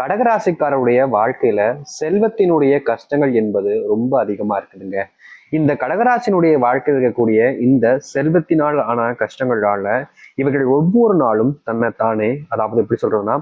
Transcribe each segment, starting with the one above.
கடகராசிக்காரருடைய வாழ்க்கையில செல்வத்தினுடைய கஷ்டங்கள் என்பது ரொம்ப அதிகமா இருக்குதுங்க. இந்த கடகராசினுடைய வாழ்க்கையில் இருக்கக்கூடிய இந்த செல்வத்தினால் ஆன கஷ்டங்களால இவர்கள் ஒவ்வொரு நாளும் தன்னை தானே அதாவது எப்படி சொல்றதுன்னா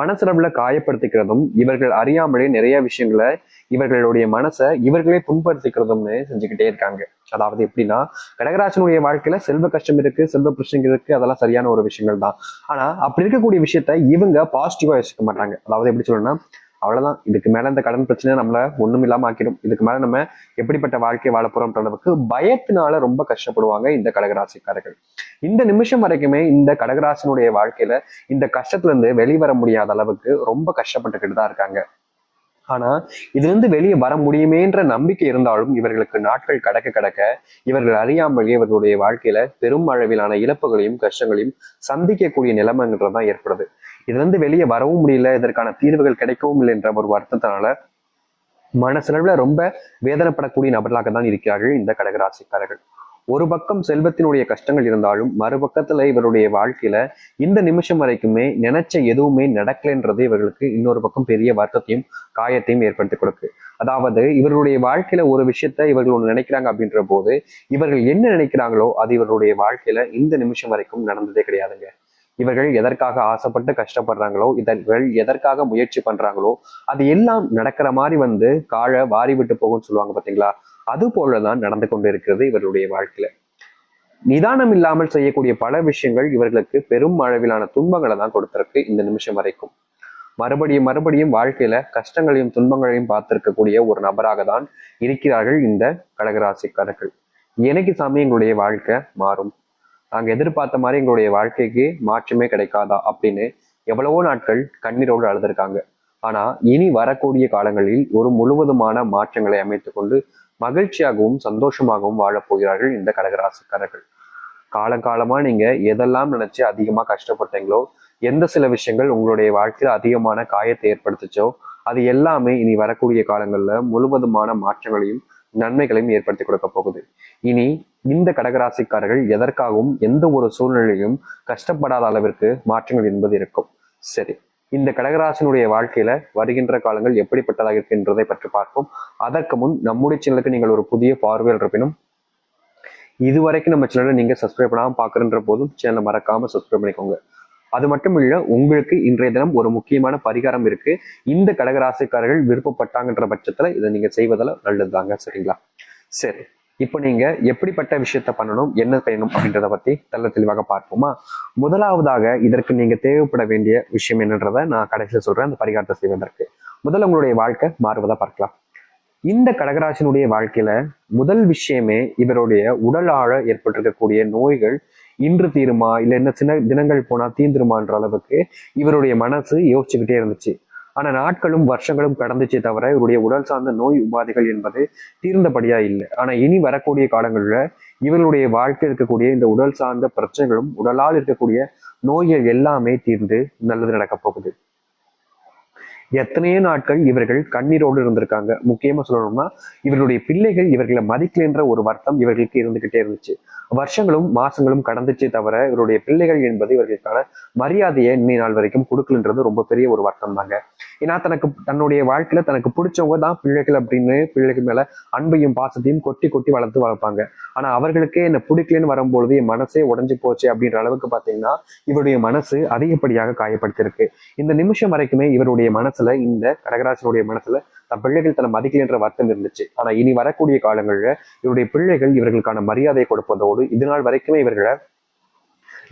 மனசளவுல காயப்படுத்திக்கிறதும் இவர்கள் அறியாமலே நிறைய விஷயங்களை இவர்களுடைய மனசை இவர்களே புண்படுத்திக்கிறதும்னு செஞ்சுக்கிட்டே இருக்காங்க. அதாவது எப்படின்னா கடகராசனுடைய வாழ்க்கையில செல்வ கஷ்டம் இருக்கு செல்வ பிரச்சனை இருக்கு அதெல்லாம் சரியான ஒரு விஷயங்கள் தான். ஆனா அப்படி இருக்கக்கூடிய விஷயத்த இவங்க பாசிட்டிவா யோசிக்க மாட்டாங்க. அதாவது எப்படி சொல்லணும்னா அவ்வளவுதான். இதுக்கு மேல இந்த கடன் பிரச்சனை நம்மள ஒண்ணும் இல்லாம ஆக்கிடும். இதுக்கு மேல நம்ம எப்படிப்பட்ட வாழ்க்கை வாழ போறோம்ன்ற அளவுக்கு பயத்தினால ரொம்ப கஷ்டப்படுவாங்க இந்த கடகராசிக்காரர்கள். இந்த நிமிஷம் வரைக்குமே இந்த கடகராசினுடைய வாழ்க்கையில இந்த கஷ்டத்துல இருந்து வெளிவர முடியாத அளவுக்கு ரொம்ப கஷ்டப்பட்டுக்கிட்டு தான் இருக்காங்க. ஆனா இதுல இருந்து வெளியே வர முடியுமேன்ற நம்பிக்கை இருந்தாலும் இவர்களுக்கு நாட்கள் கடக்க கடக்க இவர்கள் அறியாமலே இவர்களுடைய வாழ்க்கையில பெரும் அளவிலான இழப்புகளையும் கஷ்டங்களையும் சந்திக்கக்கூடிய நிலைமைன்றதான் ஏற்படுது. இதுல இருந்து வெளியே வரவும் முடியல இதற்கான தீர்வுகள் கிடைக்கவும் இல்லை என்ற ஒரு வருத்தத்தினால மனசளவுல ரொம்ப வேதனைப்படக்கூடிய நபர்களாக தான் இருக்கிறார்கள் இந்த கடகராசிக்காரர்கள். ஒரு பக்கம் செல்வத்தினுடைய கஷ்டங்கள் இருந்தாலும் மறுபக்கத்துல இவருடைய வாழ்க்கையில இந்த நிமிஷம் வரைக்குமே நினைச்ச எதுவுமே நடக்கலைன்றது இவர்களுக்கு இன்னொரு பக்கம் பெரிய வருத்தத்தையும் காயத்தையும் ஏற்படுத்தி கொடுக்கு. அதாவது இவர்களுடைய வாழ்க்கையில ஒரு விஷயத்த இவர்கள் ஒன்று நினைக்கிறாங்க அப்படின்ற போது இவர்கள் என்ன நினைக்கிறாங்களோ அது இவர்களுடைய வாழ்க்கையில இந்த நிமிஷம் வரைக்கும் நடந்ததே கிடையாதுங்க. இவர்கள் எதற்காக ஆசைப்பட்டு கஷ்டப்படுறாங்களோ இவர்கள் எதற்காக முயற்சி பண்றாங்களோ அது எல்லாம் நடக்கிற மாதிரி வந்து காழ வாரி விட்டு போகும்னு சொல்லுவாங்க பாத்தீங்களா? அது போலதான் நடந்து கொண்டு இருக்கிறது இவர்களுடைய வாழ்க்கையில. நிதானம் இல்லாமல் செய்யக்கூடிய பல விஷயங்கள் இவர்களுக்கு பெரும் அளவிலான துன்பங்களை தான் கொடுத்திருக்கு இந்த நிமிஷம் வரைக்கும். மறுபடியும் மறுபடியும் வாழ்க்கையில கஷ்டங்களையும் துன்பங்களையும் பார்த்திருக்கக்கூடிய ஒரு நபராக தான் இருக்கிறார்கள் இந்த கடகராசிக்காரர்கள். எனக்கு சாமி எங்களுடைய வாழ்க்கை மாறும். நாங்கள் எதிர்பார்த்த மாதிரி எங்களுடைய வாழ்க்கைக்கு மாற்றமே கிடைக்காதா அப்படின்னு எவ்வளவோ நாட்கள் கண்ணீரோடு அழுதுருக்காங்க. ஆனா இனி வரக்கூடிய காலங்களில் ஒரு முழுவதுமான மாற்றங்களை அமைத்துக்கொண்டு மகிழ்ச்சியாகவும் சந்தோஷமாகவும் வாழப்போகிறார்கள் இந்த கடகராசிக்காரர்கள். காலங்காலமா நீங்க எதெல்லாம் நினைச்சு அதிகமா கஷ்டப்பட்டீங்களோ எந்த சில விஷயங்கள் உங்களுடைய வாழ்க்கையில அதிகமான காயத்தை ஏற்படுத்துச்சோ அது எல்லாமே இனி வரக்கூடிய காலங்கள்ல முழுவதுமான மாற்றங்களையும் நன்மைகளையும் ஏற்படுத்தி கொடுக்க போகுது. இனி இந்த கடகராசிக்காரர்கள் எதற்காகவும் எந்த ஒரு சூழ்நிலையும் கஷ்டப்படாத அளவிற்கு மாற்றங்கள் என்பது இருக்கும். சரி இந்த கடகராசினுடைய வாழ்க்கையில வருகின்ற காலங்கள் எப்படிப்பட்டதாக இருக்கின்றதை பற்றி பார்ப்போம். அதற்கு முன் நம்முடைய சேனலுக்கு நீங்கள் ஒரு புதிய பார்வையில் இருப்பினும் இதுவரைக்கும் நம்ம சேனலை நீங்க சப்ஸ்கிரைப் பண்ணாம பாக்குறன்ற போதும் சேனலை மறக்காம சப்ஸ்கிரைப் பண்ணிக்கோங்க. அது மட்டும் இல்ல உங்களுக்கு இன்றைய தினம் ஒரு முக்கியமான பரிகாரம் இருக்கு. இந்த கடகராசிக்காரர்கள் விருப்பப்பட்டாங்கன்ற பட்சத்துல இதை நீங்க செய்வதில் நல்லதுதாங்க சரிங்களா? சரி இப்போ நீங்க எப்படிப்பட்ட விஷயத்த பண்ணணும் என்ன செய்யணும் அப்படின்றத பத்தி தெல்ல தெளிவாக பார்ப்போமா? முதலாவதாக இதற்கு நீங்க தேவைப்பட வேண்டிய விஷயம் என்னன்றதை நான் கடைசியில் சொல்றேன். அந்த பரிகாரத்தை செய்வதற்கு. முதல்ல உங்களுடைய வாழ்க்கை மாறுவதா பார்க்கலாம். இந்த கடகராசனுடைய வாழ்க்கையில முதல் விஷயமே இவருடைய உடல் ஆழ ஏற்பட்டிருக்கக்கூடிய நோய்கள் இன்று தீருமா? இல்ல என்ன சின்ன தினங்கள் போனா தீந்துருமான்ற அளவுக்கு இவருடைய மனசு யோசிச்சுக்கிட்டே இருந்துச்சு. ஆனா நாட்களும் வருஷங்களும் கடந்துச்சே தவிர இவருடைய உடல் சார்ந்த நோய் உபாதைகள் என்பது தீர்ந்தபடியா இல்லை. ஆனா இனி வரக்கூடிய காலங்களில் இவருடைய வாழ்க்கை இருக்கக்கூடிய இந்த உடல் சார்ந்த பிரச்சனைகளும் உடலால் இருக்கக்கூடிய நோய்கள் எல்லாமே தீர்ந்து நல்லது நடக்கப் போகுது எத்தனையோ நாட்கள் இவர்கள் கண்ணீரோடு இருந்திருக்காங்க. முக்கியமா சொல்லணும்னா இவர்களுடைய பிள்ளைகள் இவர்களை மதிக்கலைன்ற ஒரு வருத்தம் இவர்களுக்கு இருந்துகிட்டே இருந்துச்சு. வருஷங்களும் மாசங்களும் கடந்துச்சே தவிர இவருடைய பிள்ளைகள் என்பது இவர்களுக்கான மரியாதையை இன்னை நாள் வரைக்கும் கொடுக்கலன்றது ரொம்ப பெரிய ஒரு வருத்தம் தாங்க ஏன்னா தனக்கு தன்னுடைய வாழ்க்கையில தனக்கு பிடிச்சவங்க தான் பிள்ளைகள் அப்படின்னு பிள்ளைகள் மேல அன்பையும் பாசத்தையும் கொட்டி கொட்டி வளர்த்து வளர்ப்பாங்க. ஆனா அவர்களுக்கே என்ன பிடிக்கலன்னு வரும்பொழுது என் மனசே உடஞ்சு போச்சு அப்படின்ற அளவுக்கு பாத்தீங்கன்னா இவருடைய மனசு அதிகப்படியாக காயப்படுத்திருக்கு இந்த நிமிஷம் வரைக்குமே இவருடைய மனசுல இந்த கடகராசனுடைய மனசுல தன் பிள்ளைகள் தன்னை மதிக்கலைன்ற வருத்தம் இருந்துச்சு. ஆனா இனி வரக்கூடிய காலங்களில் இவருடைய பிள்ளைகள் இவர்களுக்கான மரியாதை கொடுப்பதோடு இது நாள் வரைக்குமே இவர்களை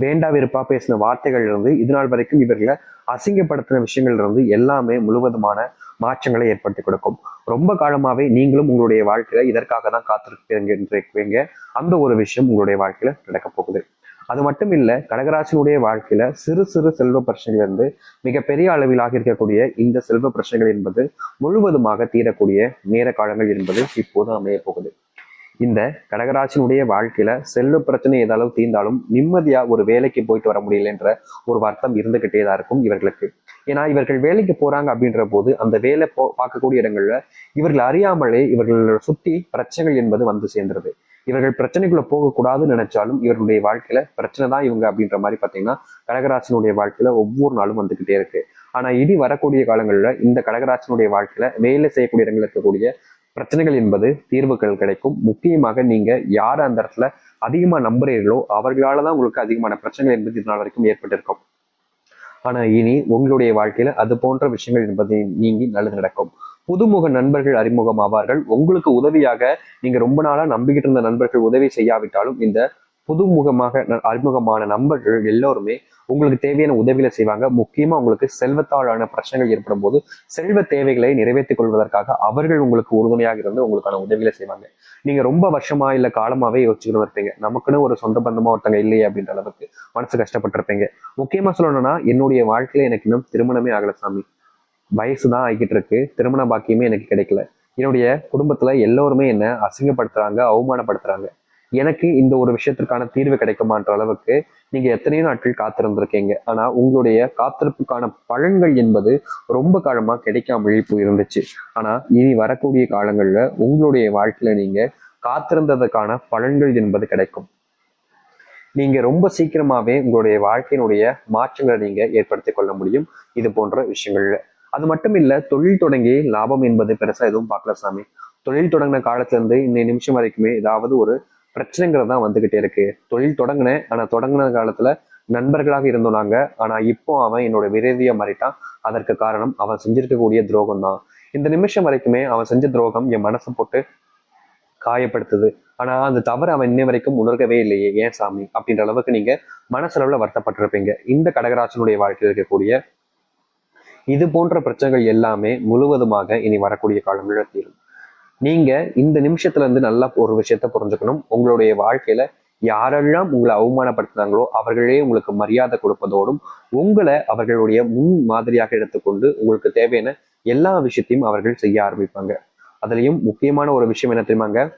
வேண்டா வெறுப்பா பேசின வார்த்தைகள் இருந்து இது நாள் வரைக்கும் இவர்களை அசிங்கப்படுத்தின விஷயங்கள் இருந்து எல்லாமே முழுவதுமான மாற்றங்களை ஏற்படுத்தி கொடுக்கும். ரொம்ப காலமாவே நீங்களும் உங்களுடைய வாழ்க்கையில இதற்காக தான் காத்திருப்பீங்க அந்த ஒரு விஷயம் உங்களுடைய வாழ்க்கையில நடக்க போகுது. அது மட்டும் இல்ல கடகராசினுடைய வாழ்க்கையில சிறு சிறு செல்வ பிரச்சனைகள் இருந்து மிகப்பெரிய அளவிலாக இருக்கக்கூடிய இந்த செல்வ பிரச்சனைகள் என்பது முழுவதுமாக தீரக்கூடிய நேர காலங்கள் என்பது இப்போது அமைய போகுது. இந்த கடகராசினுடைய வாழ்க்கையில செல்வ பிரச்சனை ஏதாவது தீர்ந்தாலும் நிம்மதியா ஒரு வேலைக்கு போயிட்டு வர முடியலன்ற ஒரு வருத்தம் இருந்துகிட்டே தான் இருக்கும் இவர்களுக்கு. ஏன்னா இவர்கள் வேலைக்கு போறாங்க அப்படின்ற போது அந்த வேலை போ பார்க்கக்கூடிய இடங்கள்ல இவர்கள் அறியாமலே இவர்களோட சுத்தி பிரச்சனைகள் என்பது வந்து சேர்ந்துருது. இவர்கள் பிரச்சனைக்குள்ள போகக்கூடாதுன்னு நினைச்சாலும் இவர்களுடைய வாழ்க்கையில பிரச்சனை தான் இவங்க அப்படின்ற மாதிரி பாத்தீங்கன்னா கடகராசினுடைய வாழ்க்கையில ஒவ்வொரு நாளும் வந்துகிட்டே இருக்கு. ஆனா இனி வரக்கூடிய காலங்களில் இந்த கடகராசினுடைய வாழ்க்கையில வேலை செய்யக்கூடிய இடங்கள் இருக்கக்கூடிய பிரச்சனைகள் என்பது தீர்வுகள் கிடைக்கும். முக்கியமாக நீங்க யார் அந்த இடத்துல அதிகமா நம்புறீர்களோ அவர்களால தான் உங்களுக்கு அதிகமான பிரச்சனைகள் என்பது இது நாள் வரைக்கும் ஏற்பட்டிருக்கும். ஆனா இனி உங்களுடைய வாழ்க்கையில அது போன்ற விஷயங்கள் என்பதை நீங்கி நல்லது நடக்கும். புதுமுக நண்பர்கள் அறிமுகம் ஆவார்கள் உங்களுக்கு உதவியாக நீங்க ரொம்ப நாளா நம்பிக்கிட்டு இருந்த நண்பர்கள் உதவி செய்யாவிட்டாலும் இந்த புதுமுகமாக ந- அறிமுகமான நண்பர்கள் எல்லோருமே உங்களுக்கு தேவையான உதவிகளை செய்வாங்க. முக்கியமா உங்களுக்கு செல்வத்தாலான பிரச்சனைகள் ஏற்படும் போது செல்வ தேவைகளை நிறைவேற்றிக் கொள்வதற்காக அவர்கள் உங்களுக்கு உறுதுணையாக இருந்து உங்களுக்கான உதவிகளை செய்வாங்க. நீங்க ரொம்ப வருஷமா இல்ல காலமாவே யோசிச்சுக்கணும் இருப்பீங்க. நமக்குன்னு ஒரு சொந்த பந்தமா ஒருத்தங்க இல்லையே அப்படின்ற அளவுக்கு மனசு கஷ்டப்பட்டிருப்பீங்க. முக்கியமா சொல்லணும்னா என்னுடைய வாழ்க்கையில எனக்கு இன்னும் திருமணமே ஆகல சாமி. வயசு தான் ஆகிக்கிட்டு இருக்கு. திருமண பாக்கியமே எனக்கு கிடைக்கல. என்னுடைய குடும்பத்துல எல்லோருமே என்ன அசிங்கப்படுத்துறாங்க அவமானப்படுத்துறாங்க. எனக்கு இந்த ஒரு விஷயத்திற்கான தீர்வு கிடைக்குமான்ற அளவுக்கு நீங்க எத்தனையோ நாட்கள் காத்திருந்திருக்கீங்க. ஆனா உங்களுடைய காத்திருப்புக்கான பலன்கள் என்பது ரொம்ப காலமா கிடைக்காமல் போயிருந்துச்சு ஆனா இனி வரக்கூடிய காலங்கள்ல உங்களுடைய வாழ்க்கையில நீங்க காத்திருந்ததுக்கான பலன்கள் என்பது கிடைக்கும். நீங்க ரொம்ப சீக்கிரமாவே உங்களுடைய வாழ்க்கையினுடைய மாற்றங்களை நீங்க ஏற்படுத்திக் கொள்ள முடியும். இது போன்ற விஷயங்கள்ல. அது மட்டும் இல்ல தொழில் தொடங்கி லாபம் என்பது பெருசா எதுவும் பார்க்கல சாமி. தொழில் தொடங்கின காலத்துல இருந்து இன்னை நிமிஷம் வரைக்குமே ஏதாவது ஒரு பிரச்சனைங்கிறது தான் வந்துகிட்டே இருக்கு. தொழில் தொடங்கினேன். ஆனா தொடங்கின காலத்துல நண்பர்களாக இருந்தோம் நாங்க. ஆனா இப்போ அவன் என்னோட விரோதியா மாறிட்டான். அதற்கு காரணம் அவன் செஞ்சிருக்கக்கூடிய துரோகம் தான் இந்த நிமிஷம் வரைக்குமே அவன் செஞ்ச துரோகம் என் மனசை போட்டு காயப்படுத்துது. ஆனா அந்த தவறு அவன் இன்னை வரைக்கும் உணர்கவே இல்லையே. ஏன் சாமி? அப்படின்ற அளவுக்கு நீங்க மனசளவுல வருத்தப்பட்டிருப்பீங்க. இந்த கடகராசனுடைய வாழ்க்கையில் இருக்கக்கூடிய இது போன்ற பிரச்சனைகள் எல்லாமே முழுவதுமாக இனி வரக்கூடிய காலங்களில் தீரும். நீங்க இந்த நிமிஷத்துல இருந்து நல்லா ஒரு விஷயத்த புரிஞ்சுக்கணும். உங்களுடைய வாழ்க்கையில யாரெல்லாம் உங்களை அவமானப்படுத்தினாங்களோ அவர்களே உங்களுக்கு மரியாதை கொடுப்பதோடும் உங்களை அவர்களுடைய முன் மாதிரியாக எடுத்துக்கொண்டு உங்களுக்கு தேவையான எல்லா விஷயத்தையும் அவர்கள் செய்ய ஆரம்பிப்பாங்க. அதுலயும் முக்கியமான ஒரு விஷயம் என்ன தெரியுமாங்க?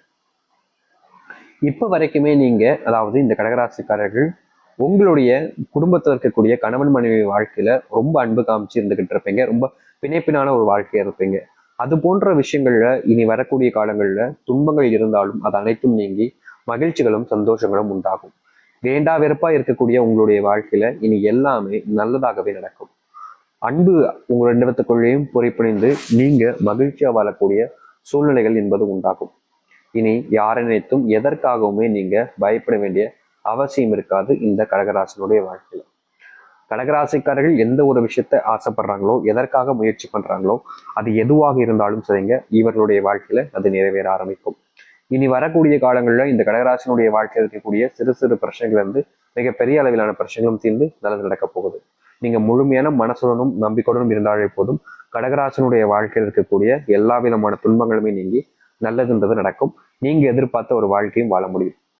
இப்ப வரைக்குமே நீங்க அதாவது இந்த கடகராசிக்காரர்கள் உங்களுடைய குடும்பத்தில் இருக்கக்கூடிய கணவன் மனைவி வாழ்க்கையில ரொம்ப அன்பு காமிச்சு இருந்துகிட்டு இருப்பீங்க. ரொம்ப பிணைப்பினான ஒரு வாழ்க்கையா இருப்பீங்க. அது போன்ற விஷயங்கள்ல இனி வரக்கூடிய காலங்களில் துன்பங்கள் இருந்தாலும் அது அனைத்தும் நீங்கி மகிழ்ச்சிகளும் சந்தோஷங்களும் உண்டாகும். வேண்டா வெறுப்பா இருக்கக்கூடிய உங்களுடைய வாழ்க்கையில இனி எல்லாமே நல்லதாகவே நடக்கும். அன்பு உங்க ரெண்டு பேத்துக்குள்ளேயும் நீங்க மகிழ்ச்சியா வாழக்கூடிய சூழ்நிலைகள் என்பது உண்டாகும். இனி யாரை நினைத்தும் எதற்காகவுமே நீங்க பயப்பட வேண்டிய அவசியம் இருக்காது இந்த கடகராசனுடைய வாழ்க்கையில. கடகராசிக்காரர்கள் எந்த ஒரு விஷயத்தை ஆசைப்படுறாங்களோ எதற்காக முயற்சி பண்றாங்களோ அது எதுவாக இருந்தாலும் சரிங்க இவர்களுடைய வாழ்க்கையில அது நிறைவேற ஆரம்பிக்கும். இனி வரக்கூடிய காலங்களில் இந்த கடகராசினுடைய வாழ்க்கையில் இருக்கக்கூடிய சிறு சிறு பிரச்சனைகள் இருந்து மிகப்பெரிய அளவிலான பிரச்சனைகளும் தீர்ந்து நல்லது நடக்கப் போகுது. நீங்க முழுமையான மனசுடனும் நம்பிக்கையுடனும் இருந்தாலே போதும் கடகராசனுடைய வாழ்க்கையில் இருக்கக்கூடிய எல்லா விதமான துன்பங்களுமே நீங்கி நல்லதுன்றது நடக்கும். நீங்க எதிர்பார்த்த ஒரு வாழ்க்கையும் வாழ முடியும்.